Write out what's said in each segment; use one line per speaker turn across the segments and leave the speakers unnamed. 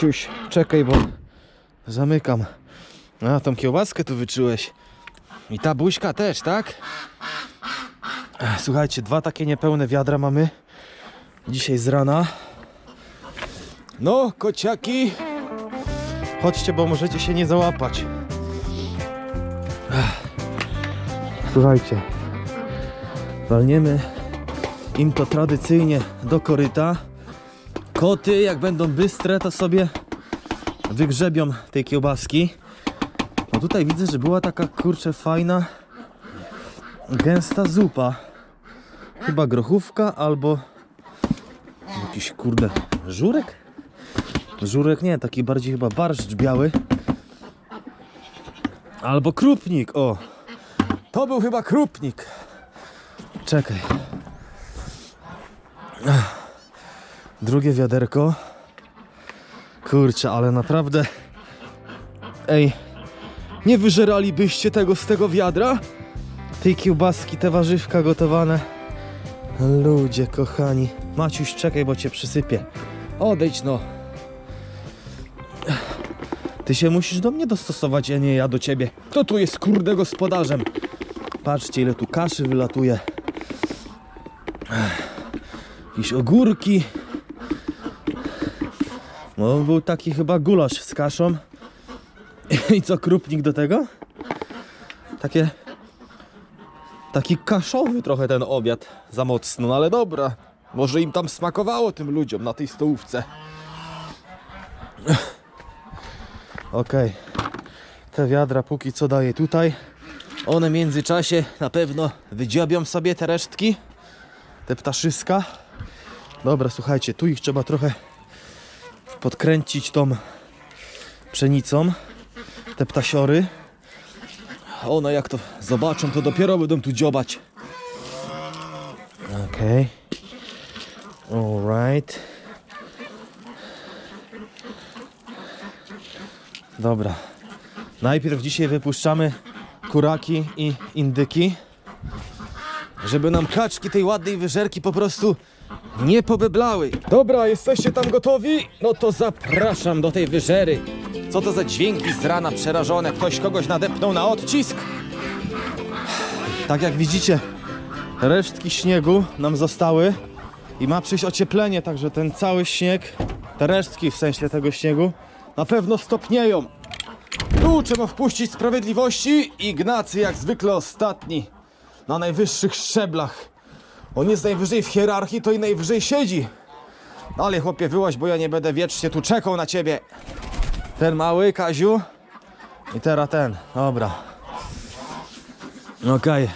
Maciuś, czekaj, bo zamykam. A, tą kiełbaskę tu wyczułeś. I ta buźka też, tak? Słuchajcie, dwa takie niepełne wiadra mamy dzisiaj z rana. No, kociaki, chodźcie, bo możecie się nie załapać. Słuchajcie, walniemy im to tradycyjnie do koryta. Koty, jak będą bystre, to sobie wygrzebią tej kiełbaski. No tutaj widzę, że była taka kurczę fajna, gęsta zupa. Chyba grochówka albo jakiś kurde żurek? Żurek nie, taki bardziej chyba barszcz biały. Albo krupnik, o. To był chyba krupnik. Czekaj. Ach. Drugie wiaderko. Kurczę, ale naprawdę. Ej, nie wyżeralibyście tego z tego wiadra? Tej kiełbaski, te warzywka gotowane. Ludzie kochani. Maciuś, czekaj, bo cię przysypię. Odejdź no. Ty się musisz do mnie dostosować, a nie ja do ciebie. Kto tu jest kurde gospodarzem? Patrzcie, ile tu kaszy wylatuje. Jakieś ogórki. No, był taki chyba gulasz z kaszą. I co, krupnik do tego? Takie... Taki kaszowy trochę ten obiad. Za mocno, no ale dobra. Może im tam smakowało tym ludziom na tej stołówce. Okej. Te wiadra póki co daję tutaj. One w międzyczasie na pewno wydziobią sobie te resztki. Te ptaszyska. Dobra, słuchajcie, tu ich trzeba trochę podkręcić tą pszenicą. Te ptasiory. One jak to zobaczą, to dopiero będą tu dziobać. Okej. Alright. Dobra. Najpierw dzisiaj wypuszczamy kuraki i indyki, żeby nam kaczki tej ładnej wyżerki po prostu nie pobeblały. Dobra, jesteście tam gotowi? No to zapraszam do tej wyżery. Co to za dźwięki z rana przerażone? Ktoś kogoś nadepnął na odcisk? Tak jak widzicie, resztki śniegu nam zostały i ma przyjść ocieplenie, także ten cały śnieg, te resztki w sensie tego śniegu, na pewno stopnieją. Tu trzeba wpuścić sprawiedliwości. Ignacy jak zwykle ostatni. Na najwyższych szczeblach. On jest najwyżej w hierarchii, to i najwyżej siedzi. Ale chłopie, wyłaź, bo ja nie będę wiecznie tu czekał na ciebie. Ten mały, Kaziu. I teraz ten. Dobra. Okej.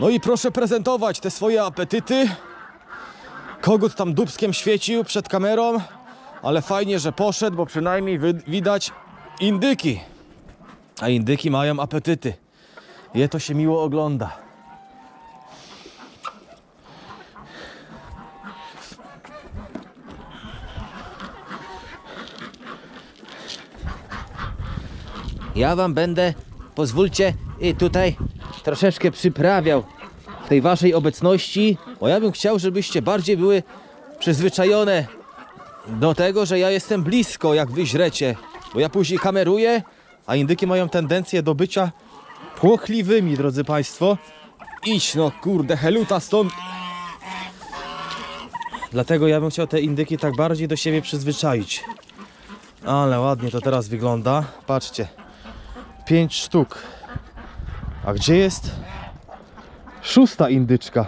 No i proszę prezentować te swoje apetyty. Kogut tam dubskiem świecił przed kamerą, ale fajnie, że poszedł, bo przynajmniej widać indyki. A indyki mają apetyty. Je to się miło ogląda.
Ja wam będę, pozwólcie, tutaj troszeczkę przyprawiał w tej waszej obecności, bo ja bym chciał, żebyście bardziej były przyzwyczajone do tego, że ja jestem blisko, jak wy źrecie, bo ja później kameruję,
A indyki mają tendencję do bycia płochliwymi, drodzy Państwo.
idź no kurde, heluta stąd.
Dlatego ja bym chciał te indyki tak bardziej do siebie przyzwyczaić. Ale ładnie to teraz wygląda. Patrzcie. Pięć sztuk. A gdzie jest szósta indyczka?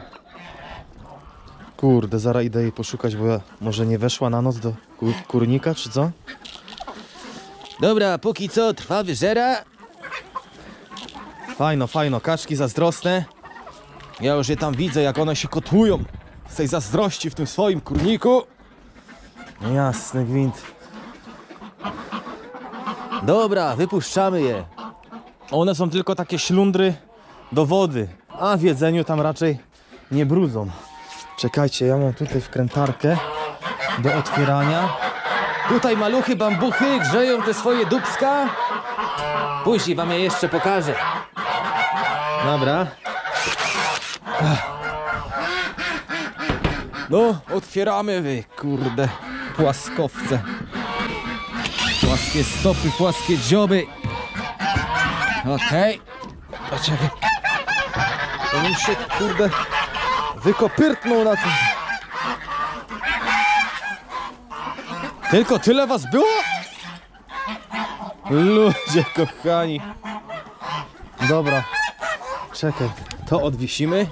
Kurde, zaraz idę jej poszukać, bo ja może nie weszła na noc do ku- kurnika, czy co?
Dobra, póki co trwa wyżera,
Fajno, fajno, kaczki zazdrosne.
ja już je tam widzę, jak one się
Kotują z tej zazdrości w tym swoim kurniku. Jasny gwint.
Dobra, wypuszczamy je.
One są tylko takie ślundry do wody, a w jedzeniu tam raczej nie brudzą. Czekajcie, ja mam tutaj wkrętarkę do otwierania.
Tutaj maluchy bambuchy grzeją te swoje dubska. Później wam je jeszcze pokażę.
Dobra. No, otwieramy wy, kurde, płaskowce.
Płaskie stopy, płaskie dzioby. Okej. Poczekaj.
To bym się, kurde, wykopyrtnął na tym. Tylko tyle was było? Ludzie kochani. Dobra. Czekaj, to odwisimy.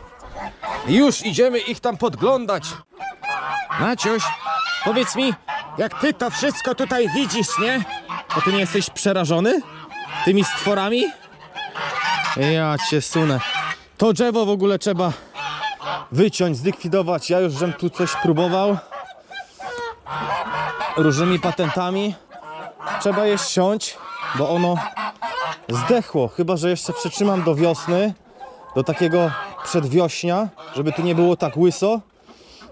Już idziemy ich tam podglądać. Maciuś, powiedz mi, jak ty to wszystko tutaj widzisz, nie? To ty nie jesteś przerażony? Tymi stworami? Ja cię sunę. To drzewo w ogóle trzeba wyciąć, zlikwidować. Ja już żem tu coś próbował. Różnymi patentami. Trzeba je ściąć, bo ono zdechło. Chyba, że jeszcze przetrzymam do wiosny, do takiego przedwiośnia, żeby tu nie było tak łyso.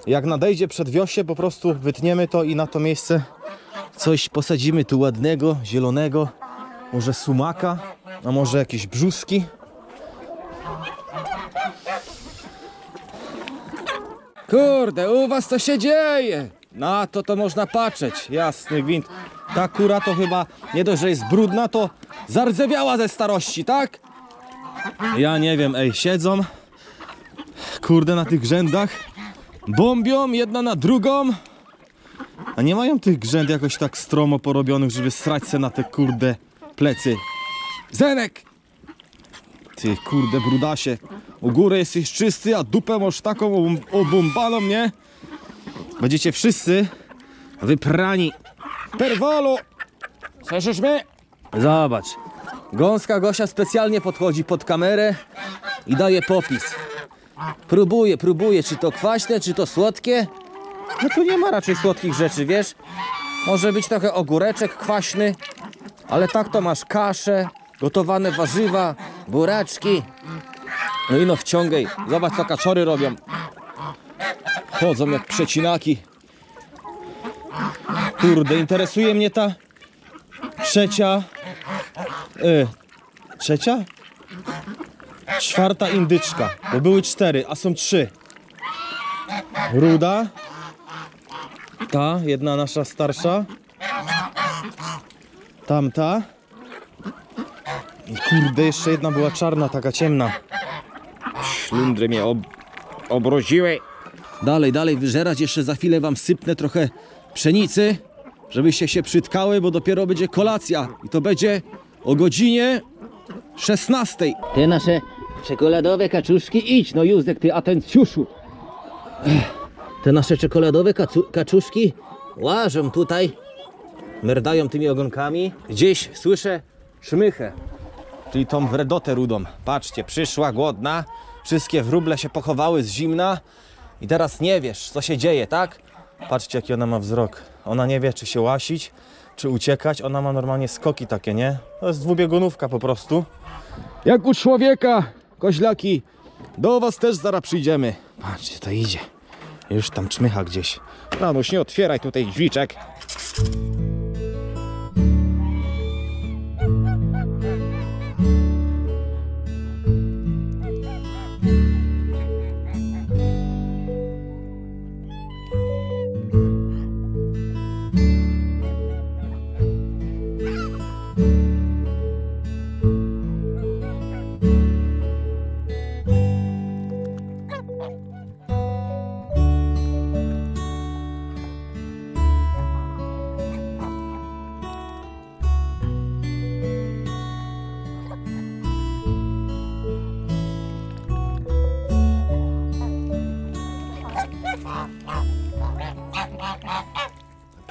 Jak nadejdzie przedwiośnie, po prostu wytniemy to i na to miejsce coś posadzimy tu ładnego, zielonego. Może sumaka, a może jakieś brzuski. Kurde, u was to się dzieje. Na to to można patrzeć, jasny gwint. Ta kura to chyba nie dość, że jest brudna, to zardzewiała ze starości, tak? Ja nie wiem, ej, siedzą, kurde, na tych grzędach, bombią jedna na drugą, a nie mają tych grzęd jakoś tak stromo porobionych, żeby srać se na te kurde plecy. Zenek! Ty kurde brudasie, u góry jesteś czysty, a dupę masz taką obum- obumbaną, nie? Będziecie wszyscy wyprani. Perwolo! Słyszysz mnie? Zobacz. Gąska Gosia specjalnie podchodzi pod kamerę i daje popis. Próbuje, próbuje, czy to kwaśne, czy to słodkie. No tu nie ma raczej słodkich rzeczy, wiesz? Może być trochę ogóreczek kwaśny, ale tak to masz kaszę, gotowane warzywa, buraczki. No i no wciągaj. Zobacz co kaczory robią. Chodzą jak przecinaki. Kurde, interesuje mnie ta trzecia. Y, trzecia? Czwarta indyczka. Bo były cztery, a są trzy. Ruda. Ta, jedna nasza starsza. Tamta. I kurde, jeszcze jedna była czarna, taka ciemna. Ślundry mnie ob obroziły. Dalej, dalej wyżerać. Jeszcze za chwilę wam sypnę trochę pszenicy, żebyście się przytkały, bo dopiero będzie kolacja. I to będzie o godzinie 16.
Te nasze czekoladowe kaczuszki, idź no Józek, ty atencjuszu. Te nasze czekoladowe kaczuszki łażą tutaj, merdają tymi ogonkami. Gdzieś słyszę szmychę.
Czyli tą wredotę rudą. Patrzcie, przyszła głodna, wszystkie wróble się pochowały z zimna i teraz nie wiesz, co się dzieje, tak? Patrzcie, jaki ona ma wzrok. Ona nie wie, czy się łasić, czy uciekać. Ona ma normalnie skoki takie, nie? To jest dwubiegunówka po prostu. Jak u człowieka, koźlaki. Do was też zaraz przyjdziemy. Patrzcie, to idzie. Już tam czmycha gdzieś. Ranuś, nie otwieraj tutaj drzwiczek.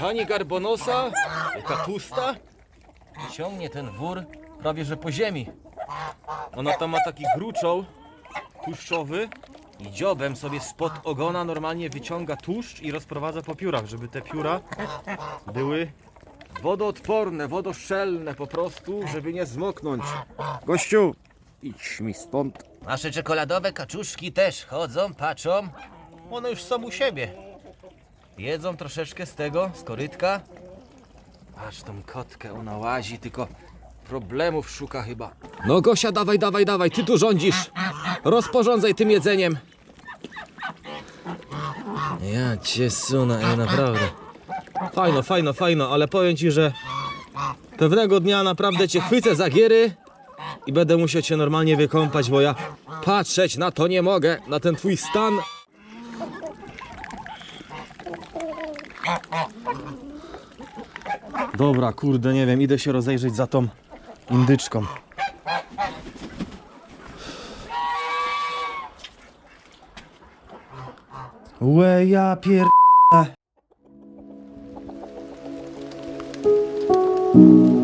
Pani Garbonosa, jaka tłusta, ciągnie ten wór prawie że po ziemi. Ona tam ma taki gruczoł tłuszczowy i dziobem sobie spod ogona normalnie wyciąga tłuszcz i rozprowadza po piórach, żeby te pióra były wodoodporne, wodoszczelne po prostu, żeby nie zmoknąć. Gościu, idź mi stąd.
Nasze czekoladowe kaczuszki też chodzą, patrzą. One już są u siebie. Jedzą troszeczkę z tego, z korytka.
Patrz, tą kotkę ona łazi, tylko problemów szuka chyba. No Gosia, dawaj, dawaj, dawaj, ty tu rządzisz. Rozporządzaj tym jedzeniem. Ja cię suna, ja naprawdę. Fajno, fajno, fajno, ale powiem ci, że pewnego dnia naprawdę cię chwycę za giery i będę musiał cię normalnie wykąpać, bo ja patrzeć na to nie mogę, na ten twój stan Dobra, kurde, nie wiem, idę się rozejrzeć za tą indyczką. Łe, ja pier... thank you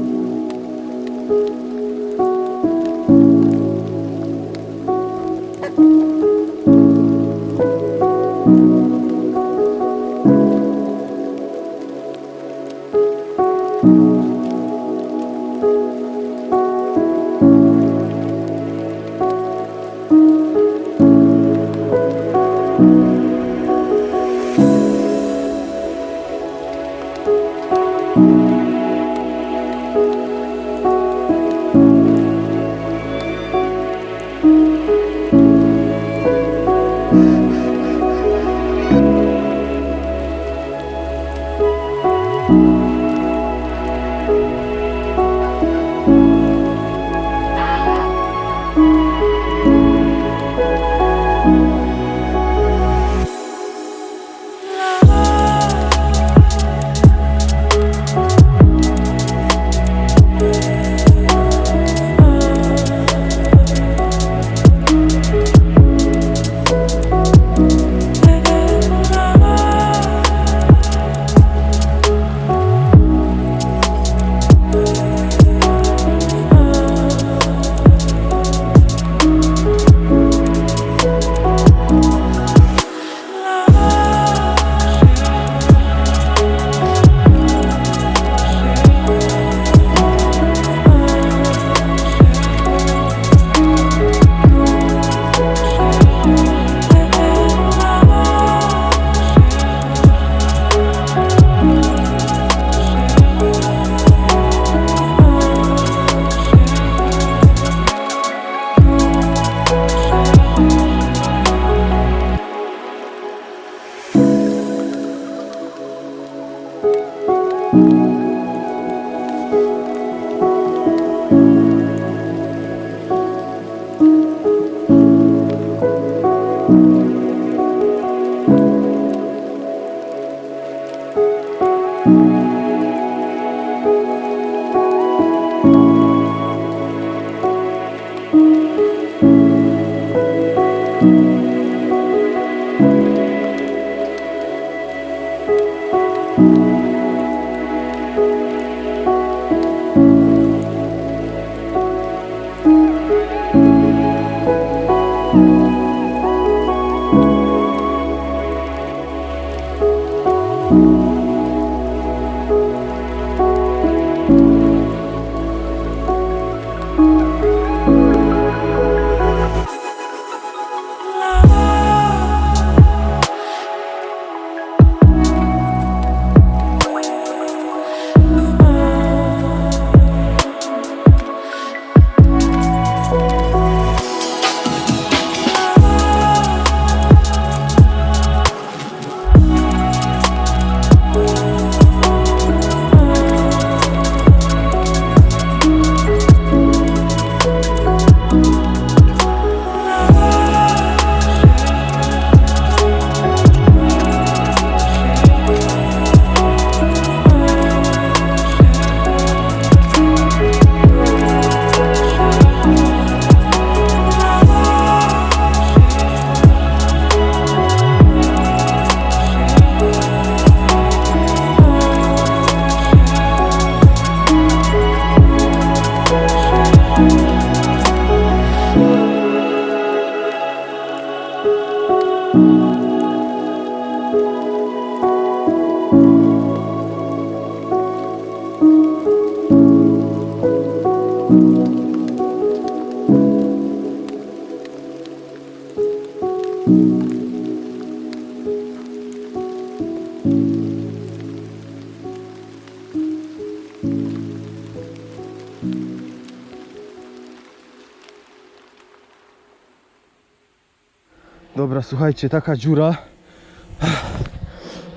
Dobra, słuchajcie, taka dziura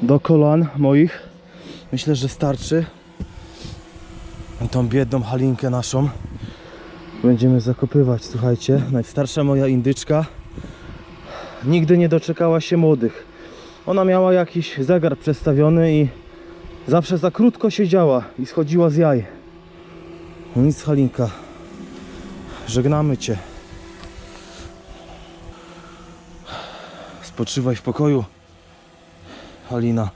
do kolan moich. Myślę, że starczy. I tą biedną halinkę naszą będziemy zakopywać, słuchajcie. Najstarsza moja indyczka nigdy nie doczekała się młodych. Ona miała jakiś zegar przestawiony i zawsze za krótko siedziała i schodziła z jaj. No nic, halinka. Żegnamy Cię. Spoczywaj w pokoju, Halina.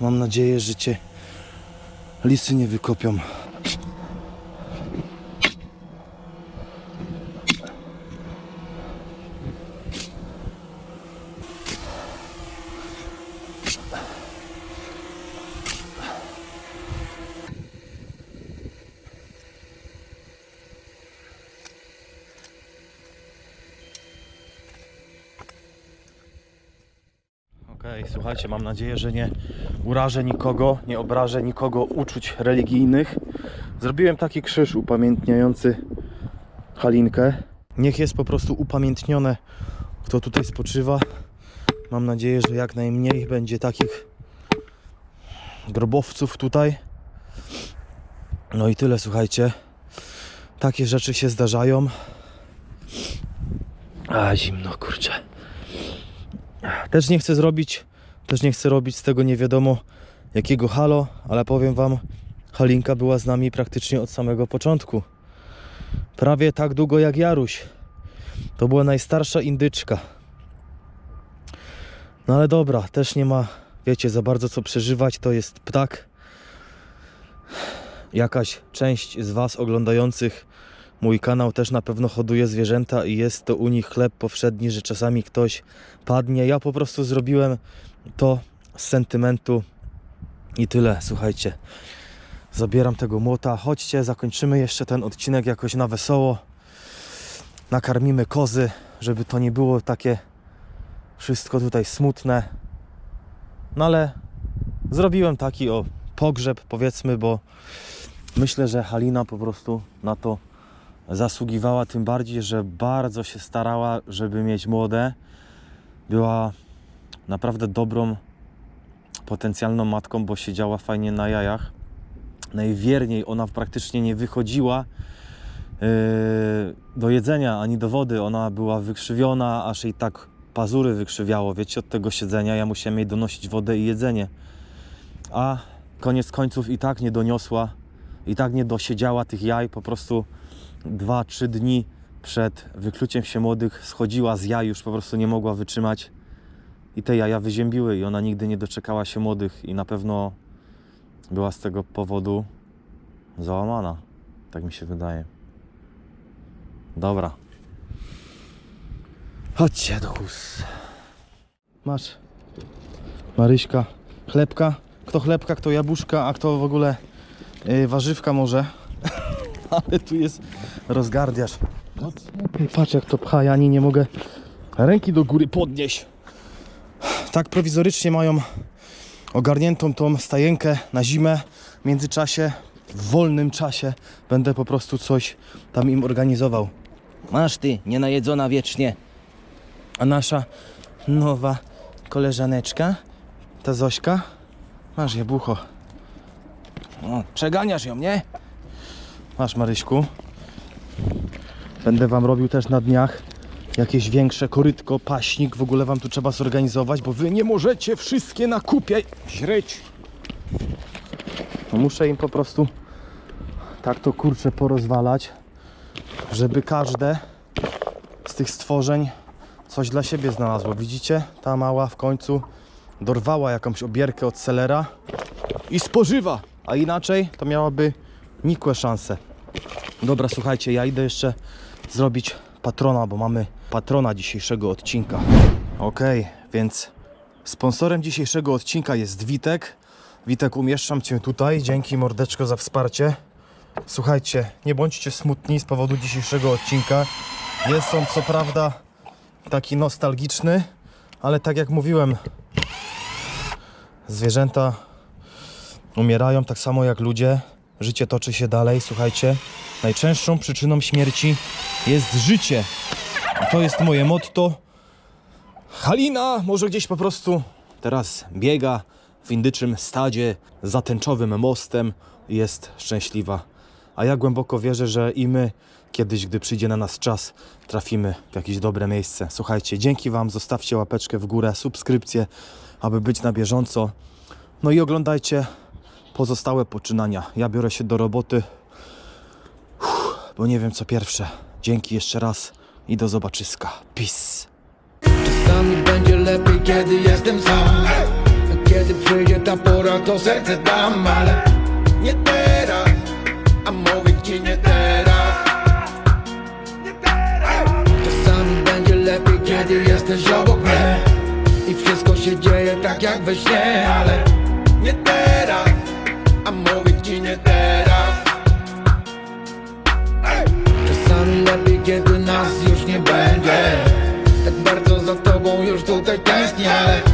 Mam nadzieję, że Cię lisy nie wykopią. Okej, słuchajcie, mam nadzieję, że nie urażę nikogo, nie obrażę nikogo uczuć religijnych. Zrobiłem taki krzyż upamiętniający Halinkę. Niech jest po prostu upamiętnione, kto tutaj spoczywa. Mam nadzieję, że jak najmniej będzie takich grobowców tutaj. No i tyle, słuchajcie. Takie rzeczy się zdarzają. A, zimno, kurczę. Też nie chcę zrobić, też nie chcę robić z tego nie wiadomo jakiego halo, ale powiem wam, Halinka była z nami praktycznie od samego początku. Prawie tak długo jak Jaruś. To była najstarsza indyczka. No ale dobra, też nie ma, wiecie, za bardzo co przeżywać. To jest ptak. Jakaś część z was oglądających Mój kanał też na pewno hoduje zwierzęta i jest to u nich chleb powszedni, że czasami ktoś padnie. Ja po prostu zrobiłem to z sentymentu i tyle. Słuchajcie, zabieram tego młota. Chodźcie, zakończymy jeszcze ten odcinek jakoś na wesoło. Nakarmimy kozy, żeby to nie było takie wszystko tutaj smutne. No ale zrobiłem taki o pogrzeb, powiedzmy, bo myślę, że Halina po prostu na to zasługiwała tym bardziej, że bardzo się starała, żeby mieć młode. Była naprawdę dobrą, potencjalną matką, bo siedziała fajnie na jajach. Najwierniej ona praktycznie nie wychodziła yy, do jedzenia ani do wody. Ona była wykrzywiona, aż jej tak pazury wykrzywiało, wiecie, od tego siedzenia. Ja musiałem jej donosić wodę i jedzenie. A koniec końców i tak nie doniosła, i tak nie dosiedziała tych jaj, po prostu 2-3 dni przed wykluciem się młodych schodziła z jaj, już po prostu nie mogła wytrzymać i te jaja wyziębiły i ona nigdy nie doczekała się młodych i na pewno była z tego powodu załamana. Tak mi się wydaje. Dobra. Chodźcie do hus. Masz. Maryśka. Chlebka. Kto chlebka, kto jabłuszka, a kto w ogóle yy, warzywka może. Ale tu jest rozgardiasz. Patrz jak to pcha, ja ani nie mogę ręki do góry podnieść. Tak prowizorycznie mają ogarniętą tą stajenkę na zimę. W międzyczasie, w wolnym czasie będę po prostu coś tam im organizował.
Masz ty, nienajedzona wiecznie.
A nasza nowa koleżaneczka, ta Zośka, masz jabłucho.
O, przeganiasz ją, nie?
Masz Maryśku. Będę wam robił też na dniach jakieś większe korytko, paśnik. W ogóle wam tu trzeba zorganizować, bo wy nie możecie wszystkie na kupie źreć. No muszę im po prostu tak to kurczę porozwalać, żeby każde z tych stworzeń coś dla siebie znalazło. Widzicie? Ta mała w końcu dorwała jakąś obierkę od selera i spożywa, a inaczej to miałaby nikłe szanse. Dobra, słuchajcie, ja idę jeszcze zrobić patrona, bo mamy patrona dzisiejszego odcinka. Okej, więc sponsorem dzisiejszego odcinka jest Witek. Witek, umieszczam Cię tutaj. Dzięki mordeczko za wsparcie. Słuchajcie, nie bądźcie smutni z powodu dzisiejszego odcinka. Jest on co prawda taki nostalgiczny, ale tak jak mówiłem, zwierzęta umierają tak samo jak ludzie. Życie toczy się dalej. Słuchajcie, najczęstszą przyczyną śmierci jest życie. I to jest moje motto. Halina może gdzieś po prostu teraz biega w indyczym stadzie za tęczowym mostem. jest szczęśliwa. A ja głęboko wierzę, że i my kiedyś, gdy przyjdzie na nas czas, trafimy w jakieś dobre miejsce. Słuchajcie, dzięki Wam, zostawcie łapeczkę w górę, subskrypcję, aby być na bieżąco. No i oglądajcie pozostałe poczynania. Ja biorę się do roboty, bo nie wiem co pierwsze. Dzięki jeszcze raz i do zobaczyska. Peace.
Czasami będzie lepiej, kiedy jestem sam Kiedy przyjdzie ta pora, to serce dam Ale nie teraz A mówię ci nie teraz Czasami będzie lepiej, kiedy jesteś obok mnie I wszystko się dzieje tak jak we śnie Ale nie teraz A mówię kiedy nas już